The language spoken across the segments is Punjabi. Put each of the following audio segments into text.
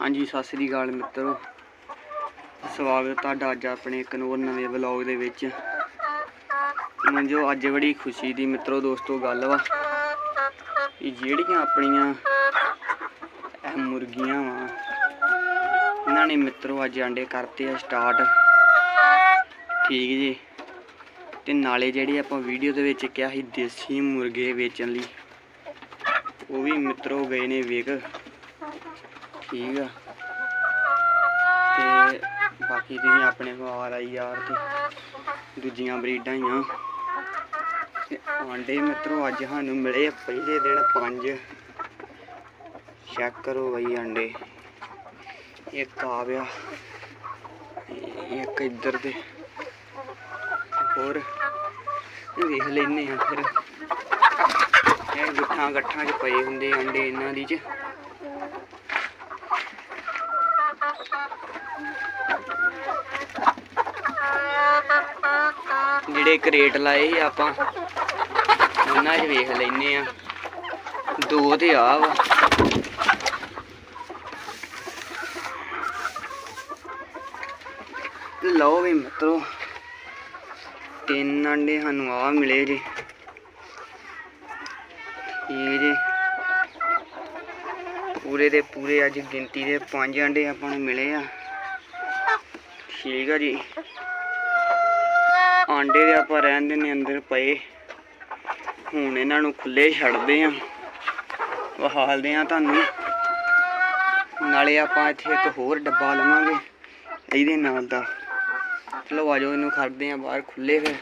ਹਾਂਜੀ, ਸਤਿ ਸ੍ਰੀ ਅਕਾਲ ਮਿੱਤਰੋ। ਸਵਾਗਤ ਤੁਹਾਡਾ ਅੱਜ ਆਪਣੇ ਇੱਕ ਹੋਰ ਨਵੇਂ ਵਲੌਗ ਦੇ ਵਿੱਚ। ਮੈਨੂੰ ਅੱਜ ਬੜੀ ਖੁਸ਼ੀ ਦੀ ਮਿੱਤਰੋ ਦੋਸਤੋ ਗੱਲ ਵਾ, ਕਿ ਜਿਹੜੀਆਂ ਆਪਣੀਆਂ ਇਹ ਮੁਰਗੀਆਂ ਵਾ, ਇਹਨਾਂ ਨੇ ਮਿੱਤਰੋ ਅੱਜ ਆਂਡੇ ਕਰਤੇ ਆ ਸਟਾਰਟ ਠੀਕ ਜੀ। ਤੇ ਨਾਲੇ ਜਿਹੜੇ ਆਪਾਂ ਵੀਡੀਓ ਦੇ ਵਿੱਚ ਕਿਹਾ ਸੀ, ਦੇਸੀ ਮੁਰਗੇ ਵੇਚਣ ਲਈ, ਉਹ ਵੀ ਮਿੱਤਰੋ ਗਏ ਨੇ ਵੇਖ ਠੀਕ ਆ। ਤੇ ਬਾਕੀ ਤੁਸੀਂ ਆਪਣੇ ਕੋਲ ਆ ਰਹੀ ਯਾਰ ਤੇ। ਦੂਜੀਆਂ ਬਰੀਡਾਂ ਹੀ ਆ। ਤੇ ਆਂਡੇ ਮਿੱਤਰੋ, ਅੱਜ ਸਾਨੂੰ ਮਿਲੇ ਪਹਿਲੇ ਦਿਨ ਪੰਜ। ਚੈੱਕ ਕਰੋ ਬਈ ਆਂਡੇ। ਇੱਕ ਆ ਗਿਆ ਇੱਕ ਇੱਧਰ ਦੇ। ਹੋਰ ਵੇਖ ਲੈਨੇ ਆ ਫਿਰ। ਇਹ ਗੁੱਠਾਂ ਗੱਠਾਂ 'ਚ ਪਏ ਹੁੰਦੇ ਆਂਡੇ ਇਹਨਾਂ ਦੀ 'ਚ। ਜਿਹੜੇ ਕਰੇਟ ਲਾਏ ਆਪਾਂ, ਉਹਨਾਂ 'ਚ ਵੇਖ ਲੈਨੇ ਆ। ਦੋ ਤੇ ਆ ਵਾ। ਲਓ ਵੀ ਮਿੱਤਰੋ, ਤਿੰਨ ਆਂਡੇ ਸਾਨੂੰ ਆ ਮਿਲੇ ਜੀ। ਇਹ ਜੀ ਪੂਰੇ ਦੇ ਪੂਰੇ ਅੱਜ ਗਿਣਤੀ ਦੇ ਪੰਜ ਆਂਡੇ ਆਪਾਂ ਨੂੰ ਮਿਲੇ ਆ। ਠੀਕ ਆ ਜੀ। ਆਂਡੇ ਦੇ ਆਪਾਂ ਰਹਿਣ ਦਿੰਦੇ ਅੰਦਰ ਪਏ। ਹੁਣ ਇਹਨਾਂ ਨੂੰ ਖੁੱਲੇ ਛੱਡਦੇ ਆ ਵਹਾਲਦੇ ਆ ਤੁਹਾਨੂੰ। ਨਾਲੇ ਆਪਾਂ ਇੱਥੇ ਇੱਕ ਹੋਰ ਡੱਬਾ ਲਵਾਂਗੇ। ਇਹਦੇ ਨਾਲ ਦਾ। ਚਲੋ ਆਜੋ ਇਹਨੂੰ ਖੜਦੇ ਆ ਬਾਹਰ ਖੁੱਲੇ ਫਿਰ।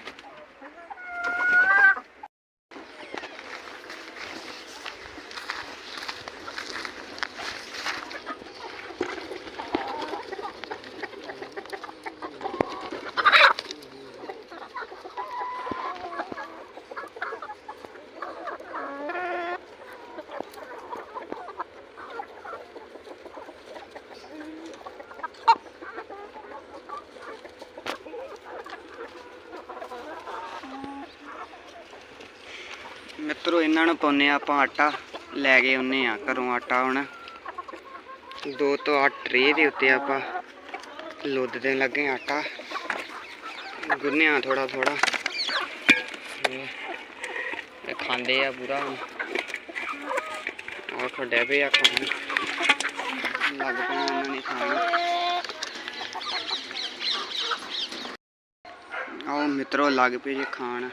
ਮਿੱਤਰੋ, ਇਹਨਾਂ ਨੂੰ ਪਾਉਨੇ ਆ ਆਪਾਂ ਆਟਾ। ਲੈ ਕੇ ਆਉਨੇ ਆ ਘਰੋਂ ਆਟਾ ਹੁਣ। ਦੋ ਤੋਂ ਅੱਠ ਟਰੇ ਦੇ ਉੱਤੇ ਆਪਾਂ ਲੁੱਦ ਦੇਣ ਲੱਗੇ ਆਂ ਆਟਾ। ਗੁੰਨਿਆ ਥੋੜਾ ਥੋੜਾ ਇਹ ਖਾਂਦੇ ਆ ਪੂਰਾ ਹੁਣ। ਆਹ ਖੱਡੇ ਪਏ ਆ ਖਾਣ ਲੱਗ ਪਏ ਉਹਨਾਂ ਨੇ ਖਾਣ। ਆਓ ਮਿੱਤਰੋ, ਲੱਗ ਪਏ ਜੇ ਖਾਣ।